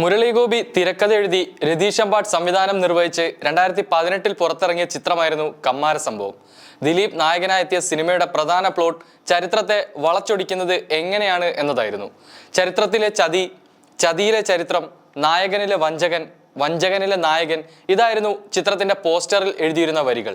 മുരളീഗോപി തിരക്കഥ എഴുതി രതീഷ് അമ്പാട്ട് സംവിധാനം നിർവഹിച്ച് രണ്ടായിരത്തി പതിനെട്ടിൽ പുറത്തിറങ്ങിയ ചിത്രമായിരുന്നു കമ്മാര സംഭവം. ദിലീപ് നായകനായെത്തിയ സിനിമയുടെ പ്രധാന പ്ലോട്ട് ചരിത്രത്തെ വളച്ചൊടിക്കുന്നത് എങ്ങനെയാണ് എന്നതായിരുന്നു. ചരിത്രത്തിലെ ചതി ചതിയിലെ ചരിത്രം നായകനിലെ വഞ്ചകൻ വഞ്ചകനിലെ നായകൻ ഇതായിരുന്നു ചിത്രത്തിന്റെ പോസ്റ്ററിൽ എഴുതിയിരുന്ന വരികൾ.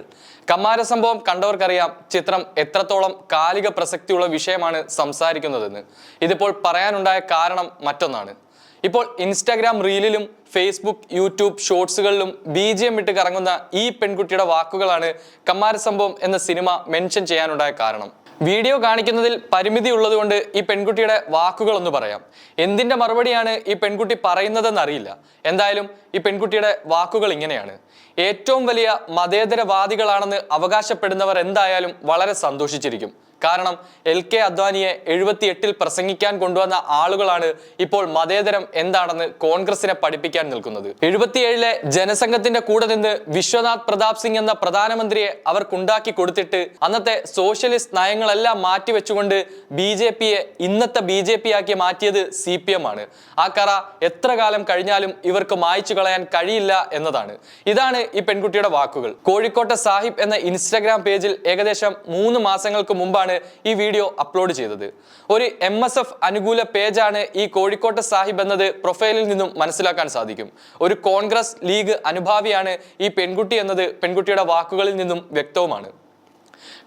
കമ്മാര സംഭവം കണ്ടവർക്കറിയാം ചിത്രം എത്രത്തോളം കാലിക പ്രസക്തിയുള്ള വിഷയമാണ് സംസാരിക്കുന്നതെന്ന്. ഇതിപ്പോൾ പറയാനുണ്ടായ കാരണം മറ്റൊന്നാണ്. ഇപ്പോൾ ഇൻസ്റ്റാഗ്രാം റീലിലും ഫേസ്ബുക്ക് യൂട്യൂബ് ഷോർട്സുകളിലും ബി ജി എം ഇട്ട് കറങ്ങുന്ന ഈ പെൺകുട്ടിയുടെ വാക്കുകളാണ് കമ്മാര സംഭവം എന്ന സിനിമ മെൻഷൻ ചെയ്യാനുണ്ടായ കാരണം. വീഡിയോ കാണിക്കുന്നതിൽ പരിമിതി ഉള്ളതുകൊണ്ട് ഈ പെൺകുട്ടിയുടെ വാക്കുകളൊന്ന് പറയാം. എന്തിന്റെ മറുപടിയാണ് ഈ പെൺകുട്ടി പറയുന്നതെന്ന് അറിയില്ല എന്തായാലും ഈ പെൺകുട്ടിയുടെ വാക്കുകൾ ഇങ്ങനെയാണ്. ഏറ്റവും വലിയ മതേതരവാദികളാണെന്ന് അവകാശപ്പെടുന്നവർ എന്തായാലും വളരെ സന്തോഷിച്ചിരിക്കും. കാരണം എൽ കെ അദ്വാനിയെ എഴുപത്തി എട്ടിൽ പ്രസംഗിക്കാൻ കൊണ്ടുവന്ന ആളുകളാണ് ഇപ്പോൾ മതേതരം എന്താണെന്ന് കോൺഗ്രസിനെ പഠിപ്പിക്കാൻ നിൽക്കുന്നത്. എഴുപത്തിയേഴിലെ ജനസംഘത്തിന്റെ കൂടെ നിന്ന് വിശ്വനാഥ് പ്രതാപ് സിംഗ് എന്ന പ്രധാനമന്ത്രിയെ അവർക്കുണ്ടാക്കി കൊടുത്തിട്ട് അന്നത്തെ സോഷ്യലിസ്റ്റ് നയങ്ങളെല്ലാം മാറ്റിവെച്ചുകൊണ്ട് ബി ജെ പിയെ ഇന്നത്തെ ബി ജെ പി ആക്കി മാറ്റിയത് സി പി എം ആണ്. ആ കറ എത്ര കാലം കഴിഞ്ഞാലും ഇവർക്ക് മായ്ച്ചു കളയാൻ കഴിയില്ല എന്നതാണ്. ഇതാണ് ഈ പെൺകുട്ടിയുടെ വാക്കുകൾ. കോഴിക്കോട്ടെ സാഹിബ് എന്ന ഇൻസ്റ്റാഗ്രാം പേജിൽ ഏകദേശം മൂന്ന് മാസങ്ങൾക്ക് മുമ്പാണ് ഈ വീഡിയോ അപ്ലോഡ് ചെയ്തത്. ഒരു എം എസ് എഫ് അനുകൂല പേജാണ് ഈ കോഴിക്കോട്ടെ സാഹിബ് എന്നത് പ്രൊഫൈലിൽ നിന്നും മനസ്സിലാക്കാൻ സാധിക്കും. ഒരു കോൺഗ്രസ് ലീഗ് അനുഭാവിയാണ് ഈ പെൺകുട്ടി എന്നത് പെൺകുട്ടിയുടെ വാക്കുകളിൽ നിന്നും വ്യക്തവുമാണ്.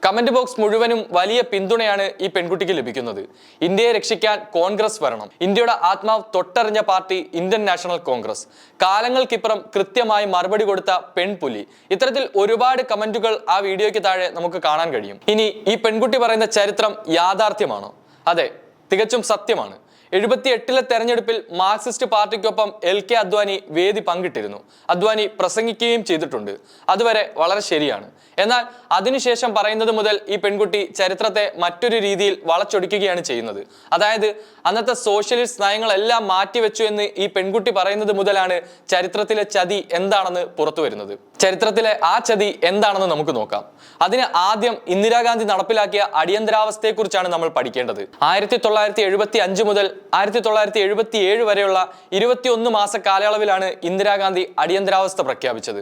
കമന്റ് ബോക്സ് മുഴുവനും വലിയ പിന്തുണയാണ് ഈ പെൺകുട്ടിക്ക് ലഭിക്കുന്നത്. ഇന്ത്യയെ രക്ഷിക്കാൻ കോൺഗ്രസ് വരണം. ഇന്ത്യയുടെ ആത്മാവ് തൊട്ടറിഞ്ഞ പാർട്ടി ഇന്ത്യൻ നാഷണൽ കോൺഗ്രസ്. കാലങ്ങൾക്കിപ്പുറം കൃത്യമായി മറുപടി കൊടുത്ത പെൺപുലി. ഇത്തരത്തിൽ ഒരുപാട് കമന്റുകൾ ആ വീഡിയോയ്ക്ക് താഴെ നമുക്ക് കാണാൻ കഴിയും. ഇനി ഈ പെൺകുട്ടി പറയുന്ന ചരിത്രം യാഥാർത്ഥ്യമാണോ? അതെ തികച്ചും സത്യമാണ്. എഴുപത്തി എട്ടിലെ തെരഞ്ഞെടുപ്പിൽ മാർക്സിസ്റ്റ് പാർട്ടിക്കൊപ്പം എൽ കെ അദ്വാനി വേദി പങ്കിട്ടിരുന്നു. അദ്വാനി പ്രസംഗിക്കുകയും ചെയ്തിട്ടുണ്ട്. അതുവരെ വളരെ ശരിയാണ്. എന്നാൽ അതിനുശേഷം പറയുന്നത് മുതൽ ഈ പെൺകുട്ടി ചരിത്രത്തെ മറ്റൊരു രീതിയിൽ വളച്ചൊടിക്കുകയാണ് ചെയ്യുന്നത്. അതായത് അന്നത്തെ സോഷ്യലിസ്റ്റ് നയങ്ങളെല്ലാം മാറ്റിവെച്ചു എന്ന് ഈ പെൺകുട്ടി പറയുന്നത് മുതലാണ് ചരിത്രത്തിലെ ചതി എന്താണെന്ന് പുറത്തു വരുന്നത് ചരിത്രത്തിലെ ആ ചതി എന്താണെന്ന് നമുക്ക് നോക്കാം. അതിന് ആദ്യം ഇന്ദിരാഗാന്ധി നടപ്പിലാക്കിയ അടിയന്തരാവസ്ഥയെക്കുറിച്ചാണ് നമ്മൾ പഠിക്കേണ്ടത്. ആയിരത്തി തൊള്ളായിരത്തി എഴുപത്തി അഞ്ച് മുതൽ ആയിരത്തി തൊള്ളായിരത്തി എഴുപത്തി ഏഴ് വരെയുള്ള ഇരുപത്തിയൊന്ന് മാസ കാലയളവിലാണ് ഇന്ദിരാഗാന്ധി അടിയന്തരാവസ്ഥ പ്രഖ്യാപിച്ചത്.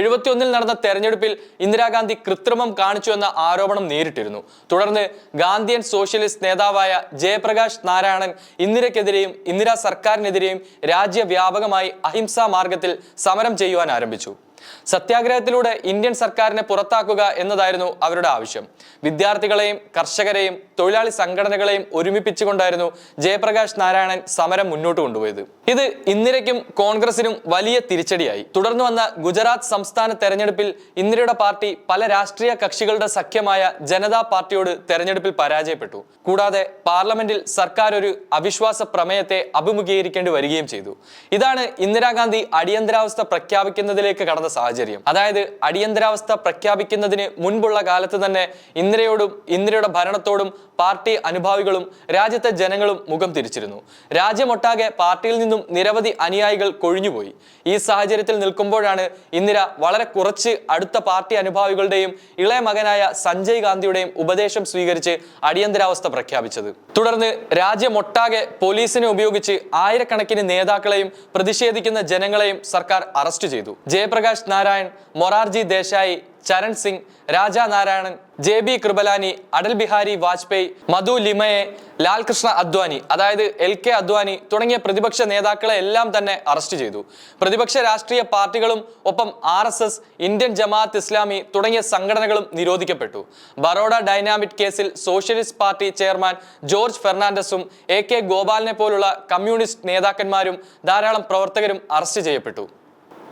എഴുപത്തിയൊന്നിൽ നടന്ന തെരഞ്ഞെടുപ്പിൽ ഇന്ദിരാഗാന്ധി കൃത്രിമം കാണിച്ചു എന്ന ആരോപണം നേരിട്ടിരുന്നു. തുടർന്ന് ഗാന്ധിയൻ സോഷ്യലിസ്റ്റ് നേതാവായ ജയപ്രകാശ് നാരായണൻ ഇന്ദിരക്കെതിരെയും ഇന്ദിരാ സർക്കാരിനെതിരെയും രാജ്യവ്യാപകമായി അഹിംസാ മാർഗത്തിൽ സമരം ചെയ്യുവാൻ ആരംഭിച്ചു. സത്യാഗ്രഹത്തിലൂടെ ഇന്ത്യൻ സർക്കാരിനെ പുറത്താക്കുക എന്നതായിരുന്നു അവരുടെ ആവശ്യം. വിദ്യാർത്ഥികളെയും കർഷകരെയും തൊഴിലാളി സംഘടനകളെയും ഒരുമിപ്പിച്ചുകൊണ്ടായിരുന്നു ജയപ്രകാശ് നാരായണൻ സമരം മുന്നോട്ട് കൊണ്ടുപോയത്. ഇത് ഇന്ദിരയ്ക്കും കോൺഗ്രസിനും വലിയ തിരിച്ചടിയായി. തുടർന്നു വന്ന ഗുജറാത്ത് സംസ്ഥാന തെരഞ്ഞെടുപ്പിൽ ഇന്ദിരയുടെ പാർട്ടി പല രാഷ്ട്രീയ കക്ഷികളുടെ സഖ്യമായ ജനതാ പാർട്ടിയോട് തെരഞ്ഞെടുപ്പിൽ പരാജയപ്പെട്ടു. കൂടാതെ പാർലമെന്റിൽ സർക്കാർ ഒരു അവിശ്വാസ പ്രമേയത്തെ അഭിമുഖീകരിക്കേണ്ടി വരികയും ചെയ്തു. ഇതാണ് ഇന്ദിരാഗാന്ധി അടിയന്തരാവസ്ഥ പ്രഖ്യാപിക്കുന്നതിലേക്ക് കടന്ന സാഹചര്യം. അതായത് അടിയന്തരാവസ്ഥ പ്രഖ്യാപിക്കുന്നതിന് മുൻപുള്ള കാലത്ത് തന്നെ ഇന്ദിരയോടും ഇന്ദിരയുടെ ഭരണത്തോടും പാർട്ടി അനുഭാവികളും രാജ്യത്തെ ജനങ്ങളും മുഖം തിരിച്ചിരുന്നു. രാജ്യമൊട്ടാകെ പാർട്ടിയിൽ നിന്നും നിരവധി അനുയായികൾ കൊഴിഞ്ഞുപോയി. ഈ സാഹചര്യത്തിൽ നിൽക്കുമ്പോഴാണ് ഇന്ദിര വളരെ കുറച്ച് അടുത്ത പാർട്ടി അനുഭാവികളുടെയും ഇളയ മകനായ സഞ്ജയ് ഗാന്ധിയുടെയും ഉപദേശം സ്വീകരിച്ച് അടിയന്തരാവസ്ഥ പ്രഖ്യാപിച്ചത്. തുടർന്ന് രാജ്യമൊട്ടാകെ പോലീസിനെ ഉപയോഗിച്ച് ആയിരക്കണക്കിന് നേതാക്കളെയും പ്രതിഷേധിക്കുന്ന ജനങ്ങളെയും സർക്കാർ അറസ്റ്റ് ചെയ്തു. ജയപ്രകാശ് നാരായൺ മൊറാർജി ദേശായി ചരൺ സിംഗ് രാജ നാരായണൻ ജെ ബി കൃപലാനി അടൽ ബിഹാരി വാജ്പേയി മധു ലിമയെ ലാൽകൃഷ്ണ അദ്വാനി അതായത് എൽ കെ അദ്വാനി തുടങ്ങിയ പ്രതിപക്ഷ നേതാക്കളെ എല്ലാം തന്നെ അറസ്റ്റ് ചെയ്തു. പ്രതിപക്ഷ രാഷ്ട്രീയ പാർട്ടികളും ഒപ്പം R S S Indian Jamaat Islami തുടങ്ങിയ സംഘടനകളും നിരോധിക്കപ്പെട്ടു. ബറോഡ ഡൈനാമിക് കേസിൽ സോഷ്യലിസ്റ്റ് പാർട്ടി ചെയർമാൻ ജോർജ് ഫെർണാണ്ടസും എ കെ ഗോപാലിനെ പോലുള്ള കമ്മ്യൂണിസ്റ്റ് നേതാക്കന്മാരും ധാരാളം പ്രവർത്തകരും അറസ്റ്റ് ചെയ്യപ്പെട്ടു.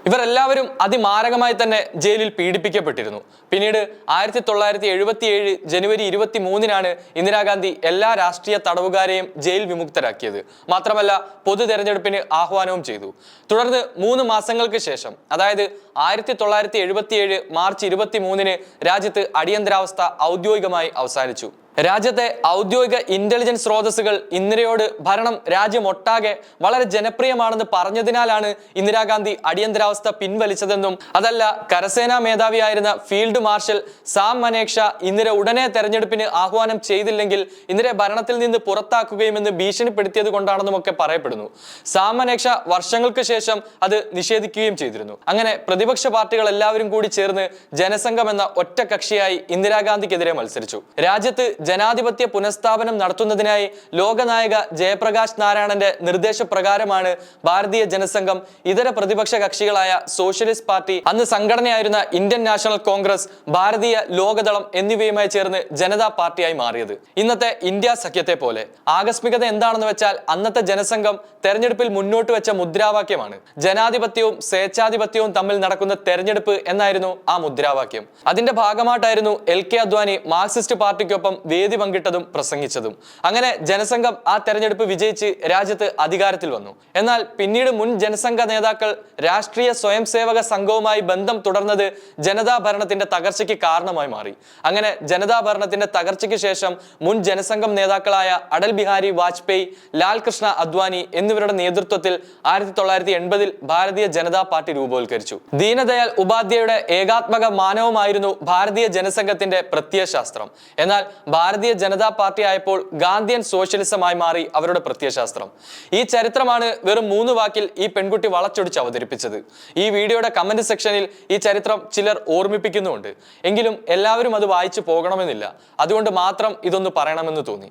ഇവർ എല്ലാവരും അതിമാരകമായി തന്നെ ജയിലിൽ പീഡിപ്പിക്കപ്പെട്ടിരുന്നു. പിന്നീട് ആയിരത്തി തൊള്ളായിരത്തി എഴുപത്തി ഏഴ് ജനുവരി ഇരുപത്തി മൂന്നിനാണ് ഇന്ദിരാഗാന്ധി എല്ലാ രാഷ്ട്രീയ തടവുകാരെയും ജയിൽ വിമുക്തരാക്കിയത്. മാത്രമല്ല പൊതു തെരഞ്ഞെടുപ്പിന് ആഹ്വാനവും ചെയ്തു. തുടർന്ന് മൂന്ന് മാസങ്ങൾക്ക് ശേഷം അതായത് ആയിരത്തി തൊള്ളായിരത്തി എഴുപത്തി ഏഴ് മാർച്ച് ഇരുപത്തി മൂന്നിന് രാജ്യത്ത് അടിയന്തരാവസ്ഥ ഔദ്യോഗികമായി അവസാനിച്ചു. രാജ്യത്തെ ഔദ്യോഗിക ഇന്റലിജൻസ് സ്രോതസ്സുകൾ ഇന്ദിരയോട് ഭരണം രാജ്യമൊട്ടാകെ വളരെ ജനപ്രിയമാണെന്ന് പറഞ്ഞതിനാലാണ് ഇന്ദിരാഗാന്ധി അടിയന്തരാവസ്ഥ പിൻവലിച്ചതെന്നും അതല്ല കരസേനാ മേധാവിയായിരുന്ന field marshal Sam Manekshaw Indira ഉടനെ തെരഞ്ഞെടുപ്പിന് ആഹ്വാനം ചെയ്തില്ലെങ്കിൽ ഇന്ദിര ഭരണത്തിൽ നിന്ന് പുറത്താക്കുകയുമെന്ന് ഭീഷണിപ്പെടുത്തിയത് കൊണ്ടാണെന്നും ഒക്കെ പറയപ്പെടുന്നു. സാം മനേക്ഷ വർഷങ്ങൾക്ക് ശേഷം അത് നിഷേധിക്കുകയും ചെയ്തിരുന്നു. അങ്ങനെ പ്രതിപക്ഷ പാർട്ടികൾ എല്ലാവരും കൂടി ചേർന്ന് ജനസംഘം എന്ന ഒറ്റ കക്ഷിയായി ഇന്ദിരാഗാന്ധിക്കെതിരെ മത്സരിച്ചു. രാജ്യത്ത് ജനാധിപത്യ പുനഃസ്ഥാപനം നടത്തുന്നതിനായി ലോകനായക ജയപ്രകാശ് നാരായണന്റെ നിർദ്ദേശപ്രകാരമാണ് ഭാരതീയ ജനസംഘം ഇതര പ്രതിപക്ഷ കക്ഷികളായ സോഷ്യലിസ്റ്റ് പാർട്ടി അന്ന് സംഘടനയായിരുന്ന ഇന്ത്യൻ നാഷണൽ കോൺഗ്രസ് ഭാരതീയ ലോകദളം എന്നിവയുമായി ചേർന്ന് ജനതാ പാർട്ടിയായി മാറിയത്. ഇന്നത്തെ ഇന്ത്യ സഖ്യത്തെ പോലെ. ആകസ്മികത എന്താണെന്ന് വെച്ചാൽ അന്നത്തെ ജനസംഘം തെരഞ്ഞെടുപ്പിൽ മുന്നോട്ട് വെച്ച മുദ്രാവാക്യമാണ്. ജനാധിപത്യവും സ്വേച്ഛാധിപത്യവും തമ്മിൽ നടക്കുന്ന തെരഞ്ഞെടുപ്പ് എന്നായിരുന്നു ആ മുദ്രാവാക്യം. അതിന്റെ ഭാഗമായിട്ടായിരുന്നു എൽ കെ അദ്വാനി മാർക്സിസ്റ്റ് പാർട്ടിക്കൊപ്പം വേദി പങ്കിട്ടതും പ്രസംഗിച്ചതും. അങ്ങനെ ജനസംഘം ആ തെരഞ്ഞെടുപ്പ് വിജയിച്ച് രാജ്യത്ത് അധികാരത്തിൽ വന്നു. എന്നാൽ പിന്നീട് മുൻ ജനസംഘ നേതാക്കൾ രാഷ്ട്രീയ സ്വയം സേവക സംഘവുമായി ബന്ധം തുടർന്നത് ജനതാ ഭരണത്തിന്റെ തകർച്ചയ്ക്ക് കാരണമായി മാറി. അങ്ങനെ ജനതാ ഭരണത്തിന്റെ തകർച്ചയ്ക്ക് ശേഷം മുൻ ജനസംഘം നേതാക്കളായ അടൽ ബിഹാരി വാജ്പേയി ലാൽ കൃഷ്ണ അദ്വാനി എന്നിവരുടെ നേതൃത്വത്തിൽ ആയിരത്തി തൊള്ളായിരത്തി എൺപതിൽ ഭാരതീയ ജനതാ പാർട്ടി രൂപവൽക്കരിച്ചു. ദീനദയാൽ ഉപാധ്യായയുടെ ഏകാത്മക മാനവമായിരുന്നു ഭാരതീയ ജനസംഘത്തിന്റെ പ്രത്യയശാസ്ത്രം. എന്നാൽ ഭാരതീയ ജനതാ പാർട്ടി ആയപ്പോൾ ഗാന്ധിയൻ സോഷ്യലിസമായി മാറി അവരുടെ പ്രത്യയശാസ്ത്രം. ഈ ചരിത്രമാണ് വെറും മൂന്ന് വാക്കിൽ ഈ പെൺകുട്ടി വളച്ചൊടിച്ച് അവതരിപ്പിച്ചത്. ഈ വീഡിയോയുടെ കമന്റ് സെക്ഷനിൽ ഈ ചരിത്രം ചിലർ ഓർമ്മിപ്പിക്കുന്നുമുണ്ട്. എങ്കിലും എല്ലാവരും അത് വായിച്ചു പോകണമെന്നില്ല. അതുകൊണ്ട് മാത്രം ഇതൊന്ന് പറയണമെന്ന് തോന്നി.